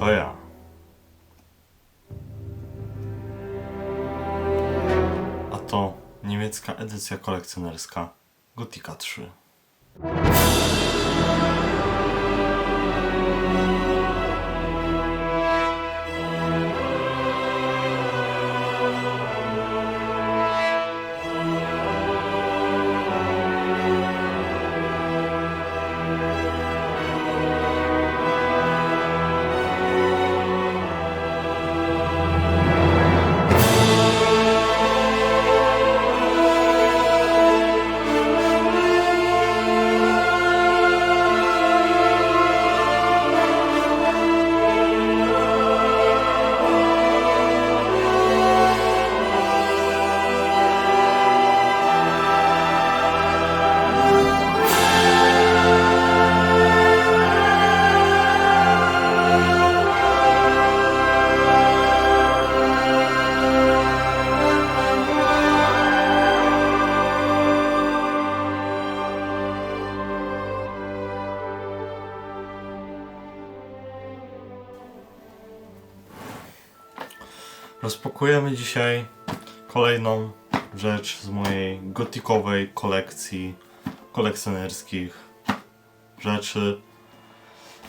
To ja. A to niemiecka edycja kolekcjonerska Gotika 3. Rozpakujemy dzisiaj kolejną rzecz z mojej gotikowej kolekcji kolekcjonerskich rzeczy.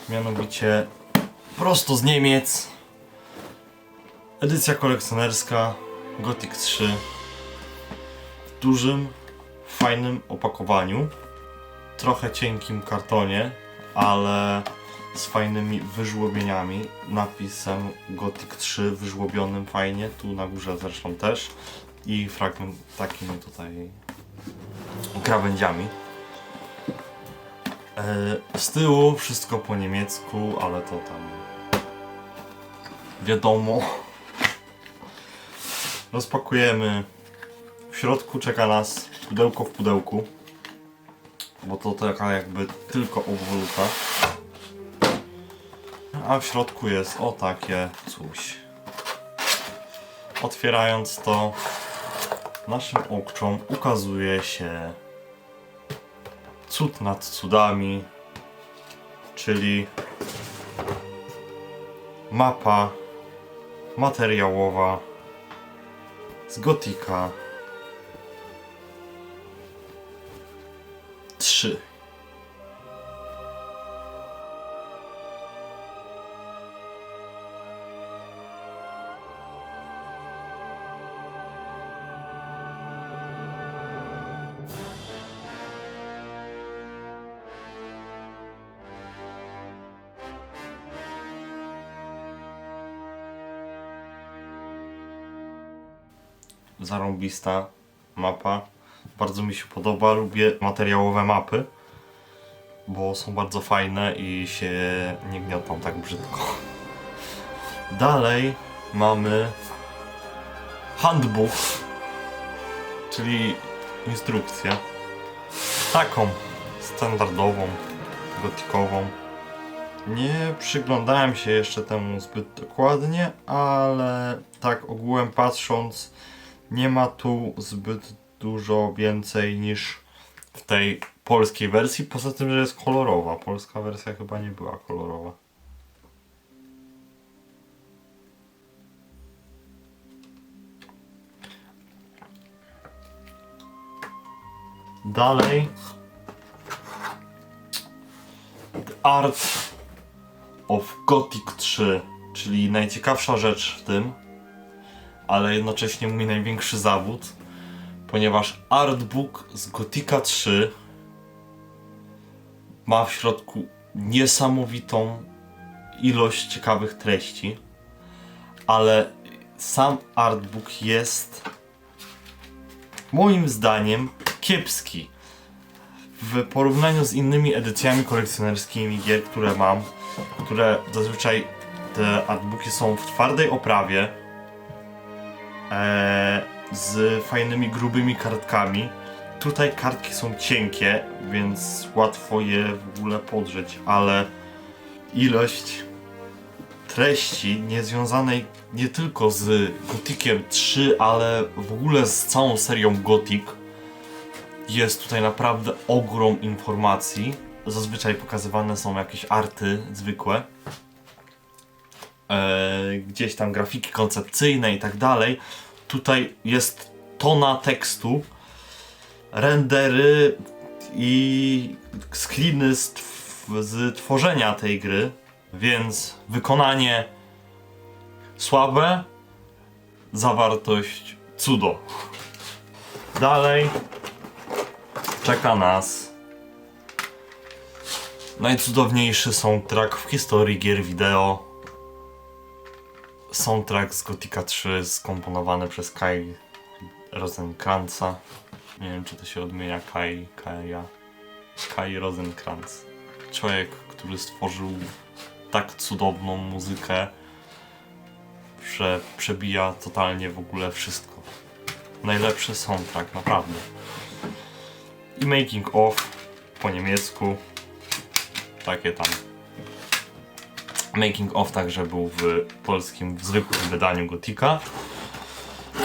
Mianowicie prosto z Niemiec. Edycja kolekcjonerska Gothic 3 w dużym, fajnym opakowaniu. Trochę cienkim kartonie, ale z fajnymi wyżłobieniami, napisem Gothic 3 wyżłobionym fajnie, tu na górze zresztą też i fragment takimi tutaj krawędziami. E, Z tyłu wszystko po niemiecku, ale to tam wiadomo. Rozpakujemy. W środku czeka nas pudełko w pudełku, bo to taka jakby tylko obwoluta. A w środku jest o takie coś. Otwierając to, naszym oczom ukazuje się cud nad cudami, czyli mapa materiałowa z Gotika 3. zarąbista mapa. Bardzo mi się podoba, lubię materiałowe mapy, bo są bardzo fajne i się nie gniotą tak brzydko. Dalej mamy handbook, czyli instrukcję. Taką standardową, gotikową. Nie przyglądałem się jeszcze temu zbyt dokładnie, ale tak ogółem patrząc, nie ma tu zbyt dużo więcej niż w tej polskiej wersji, poza tym, że jest kolorowa. Polska wersja chyba nie była kolorowa. Dalej. Art of Gothic 3, czyli najciekawsza rzecz w tym, ale jednocześnie mój największy zawód, ponieważ artbook z Gotika 3 ma w środku niesamowitą ilość ciekawych treści, ale sam artbook jest moim zdaniem kiepski. W porównaniu z innymi edycjami kolekcjonerskimi gier, które mam, które zazwyczaj te artbooki są w twardej oprawie, e, z fajnymi, grubymi kartkami. Tutaj kartki są cienkie, więc łatwo je w ogóle podrzeć, ale ilość treści niezwiązanej nie tylko z Gotikiem 3, ale w ogóle z całą serią Gothic jest tutaj naprawdę ogrom informacji. Zazwyczaj pokazywane są jakieś arty zwykłe, e, gdzieś tam grafiki koncepcyjne i tak dalej. Tutaj jest tona tekstu rendery i screeny z, z tworzenia tej gry, więc wykonanie słabe, zawartość cudo. Dalej czeka nas najcudowniejszy soundtrack w historii gier wideo. Soundtrack z Gothica 3 skomponowany przez Kai Rosenkrantza. Nie wiem, czy to się odmienia Kai, Kaja. Kai Rosenkrantz. Człowiek, który stworzył tak cudowną muzykę, że przebija totalnie w ogóle wszystko. Najlepszy soundtrack, naprawdę. I making of po niemiecku. Takie tam. Making of także był w polskim, w zwykłym wydaniu Gotika.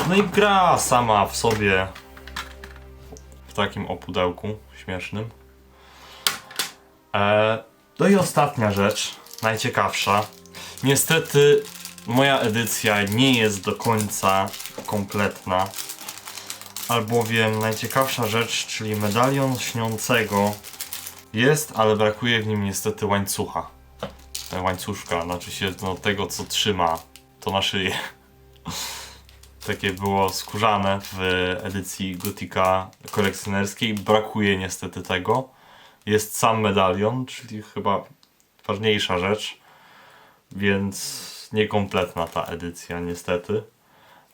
No i gra sama w sobie w takim opudełku śmiesznym. E, no i ostatnia rzecz, najciekawsza. Niestety moja edycja nie jest do końca kompletna, albowiem najciekawsza rzecz, czyli medalion śniącego jest, ale brakuje w nim niestety łańcucha. Łańcuszka, znaczy się no, tego co trzyma to na szyję. Takie było skórzane w edycji Gotika kolekcjonerskiej. Brakuje niestety tego. Jest sam medalion, czyli chyba ważniejsza rzecz. Więc niekompletna ta edycja niestety.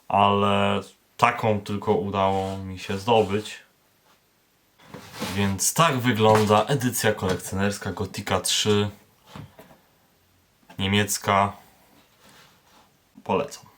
Ale taką tylko udało mi się zdobyć. Więc tak wygląda edycja kolekcjonerska Gotika 3 niemiecka. Polecam.